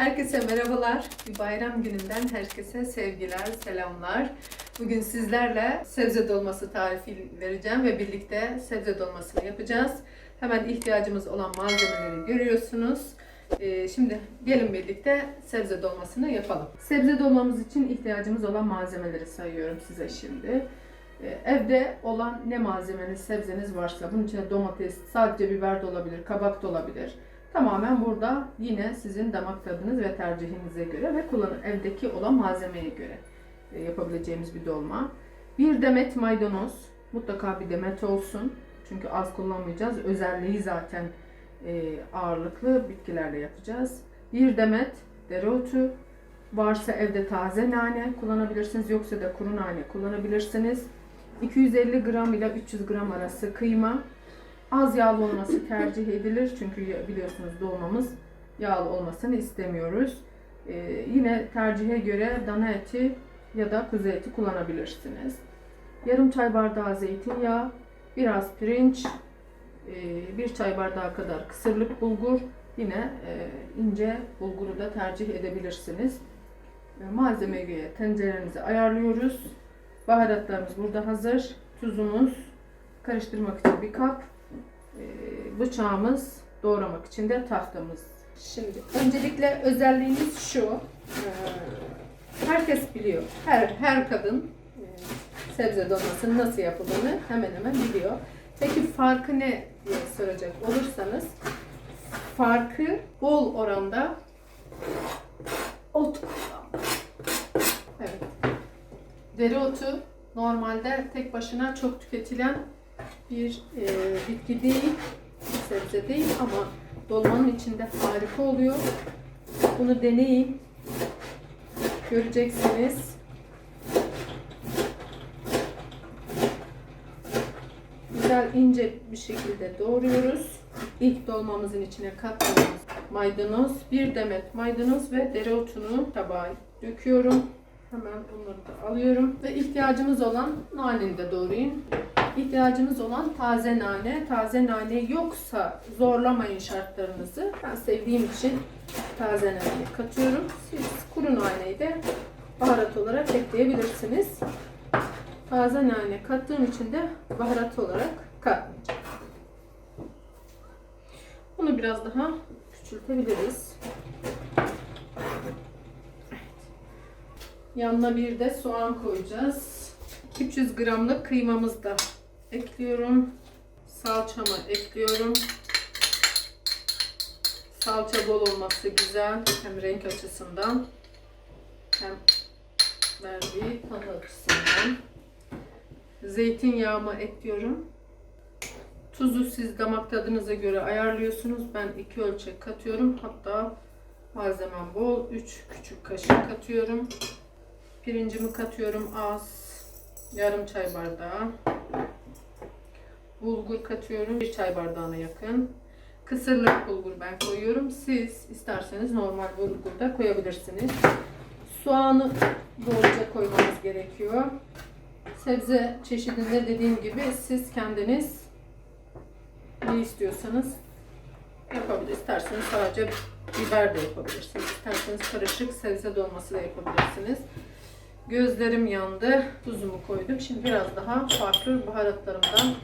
Herkese merhabalar. Bir bayram gününden herkese sevgiler, selamlar. Bugün sizlerle sebze dolması tarifi vereceğim ve birlikte sebze dolmasını yapacağız. Hemen ihtiyacımız olan malzemeleri görüyorsunuz. Ee, şimdi gelin birlikte sebze dolmasını yapalım. Sebze dolmamız için ihtiyacımız olan malzemeleri sayıyorum size şimdi. Ee, Evde olan ne malzemeniz, sebzeniz varsa, bunun içine domates, sadece biber de olabilir, kabak da olabilir. Tamamen burada yine sizin damak tadınız ve tercihinize göre ve kullanın evdeki olan malzemeye göre e, yapabileceğimiz bir dolma. Bir demet maydanoz, mutlaka bir demet olsun. Çünkü az kullanmayacağız. Özelliği zaten e, ağırlıklı bitkilerle yapacağız. Bir demet dereotu, varsa evde taze nane kullanabilirsiniz. Yoksa da kuru nane kullanabilirsiniz. 250 gram ile 300 gram arası kıyma. Az yağlı olması tercih edilir. Çünkü biliyorsunuz dolmamız yağlı olmasını istemiyoruz. Ee, yine tercihe göre dana eti ya da kuzu eti kullanabilirsiniz. Yarım çay bardağı zeytinyağı, biraz pirinç, e, bir çay bardağı kadar kısırlık bulgur, yine e, ince bulguru da tercih edebilirsiniz. E, Malzemeye göre tenceremizi ayarlıyoruz. Baharatlarımız burada hazır. Tuzumuz, karıştırmak için bir kap, bıçağımız, doğramak için de tahtamız. Şimdi öncelikle özelliğimiz şu. e, Herkes biliyor. Her her kadın e, sebze dolmasının nasıl yapıldığını hemen hemen biliyor. Peki farkı ne diye soracak olursanız farkı bol oranda ot kullanmak. Evet. Dereotu normalde tek başına çok tüketilen bir e, bitki değil, bir sebze değil ama dolmanın içinde harika oluyor. Bunu deneyin. Göreceksiniz. Güzel ince bir şekilde doğruyoruz. İlk dolmamızın içine kattığımız maydanoz, bir demet maydanoz ve dereotunu tabağa döküyorum. Hemen bunları da alıyorum. Ve ihtiyacımız olan naneni de doğrayın. İhtiyacımız olan taze nane. Taze nane yoksa zorlamayın şartlarınızı. Ben sevdiğim için taze nane katıyorum. Siz kuru naneyi de baharat olarak ekleyebilirsiniz. Taze nane kattığım için de baharat olarak katmayacağım. Bunu biraz daha küçültebiliriz. Yanına bir de soğan koyacağız. 300 gramlık kıymamızı da ekliyorum. Salçamı ekliyorum. Salça bol olması güzel. Hem renk açısından hem verdiği tadı açısından. Zeytinyağımı ekliyorum. Tuzu siz damak tadınıza göre ayarlıyorsunuz. Ben iki ölçek katıyorum. Hatta malzemem bol. 3 küçük kaşık katıyorum. Pirincimi katıyorum az. Yarım çay bardağı. Bulgur katıyorum. Bir çay bardağına yakın. Kısırlık bulgur ben koyuyorum. Siz isterseniz normal bulgur da koyabilirsiniz. Soğanı bolca koymanız gerekiyor. Sebze çeşidinde dediğim gibi siz kendiniz ne istiyorsanız yapabilirsiniz. İsterseniz sadece biber de yapabilirsiniz. İsterseniz karışık sebze dolması da yapabilirsiniz. Gözlerim yandı. Tuzumu koydum. Şimdi biraz daha farklı baharatlarımdan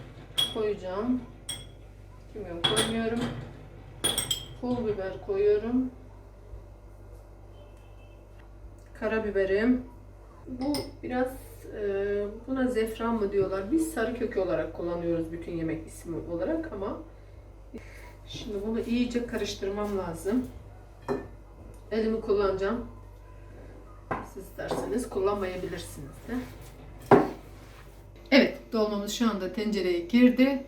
koyacağım. Kimyon koymuyorum. Pul biber koyuyorum. Karabiberim. Bu biraz e, buna zefran mı diyorlar. Biz sarı kökü olarak kullanıyoruz bütün yemek ismi olarak ama şimdi bunu iyice karıştırmam lazım. Elimi kullanacağım. Siz isterseniz kullanmayabilirsiniz de. Evet, dolmamız şu anda tencereye girdi.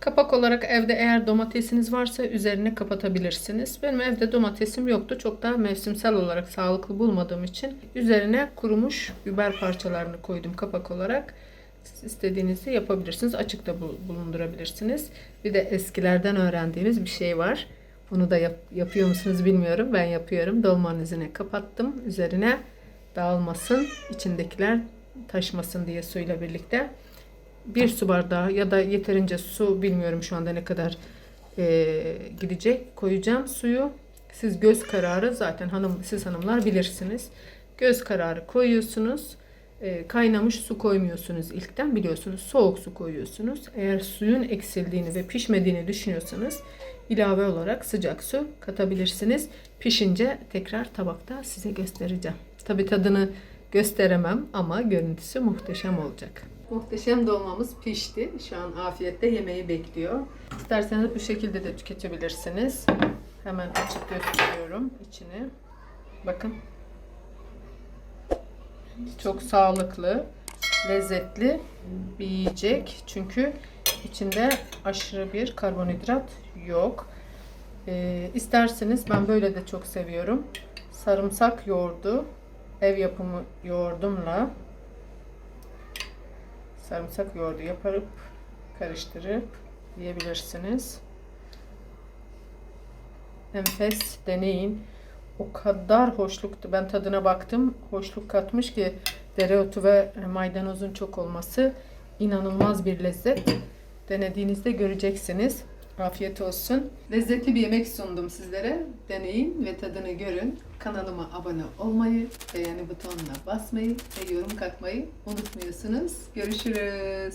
Kapak olarak evde eğer domatesiniz varsa üzerine kapatabilirsiniz. Benim evde domatesim yoktu. Çok daha mevsimsel olarak sağlıklı bulmadığım için üzerine kurumuş biber parçalarını koydum kapak olarak. Siz istediğinizi yapabilirsiniz. Açıkta bu- bulundurabilirsiniz. Bir de eskilerden öğrendiğimiz bir şey var. Bunu da yap- yapıyor musunuz bilmiyorum. Ben yapıyorum. Dolmanın üzerine kapattım. Üzerine dağılmasın, içindekiler taşmasın diye suyla birlikte. Bir su bardağı ya da yeterince su bilmiyorum şu anda ne kadar e, gidecek koyacağım suyu. Siz göz kararı zaten hanım siz hanımlar bilirsiniz. Göz kararı koyuyorsunuz. E, kaynamış su koymuyorsunuz ilkten biliyorsunuz. Soğuk su koyuyorsunuz. Eğer suyun eksildiğini ve pişmediğini düşünüyorsanız ilave olarak sıcak su katabilirsiniz. Pişince tekrar tabakta size göstereceğim. Tabi tadını gösteremem ama görüntüsü muhteşem olacak. Muhteşem dolmamız pişti. Şu an afiyette yemeği bekliyor. İsterseniz bu şekilde de tüketebilirsiniz. Hemen açıp gösteriyorum içini. Bakın. Çok sağlıklı, lezzetli bir yiyecek. Çünkü içinde aşırı bir karbonhidrat yok. Ee, isterseniz ben böyle de çok seviyorum. Sarımsak yoğurdu, ev yapımı yoğurdumla sarımsak yoğurdu yaparıp karıştırıp yiyebilirsiniz. Enfes deneyin. O kadar hoşluktu. Ben tadına baktım. Hoşluk katmış ki dereotu ve maydanozun çok olması inanılmaz bir lezzet. Denediğinizde göreceksiniz. Afiyet olsun. Lezzetli bir yemek sundum sizlere. Deneyin ve tadını görün. Kanalıma abone olmayı, beğeni butonuna basmayı ve yorum katmayı unutmuyorsunuz. Görüşürüz.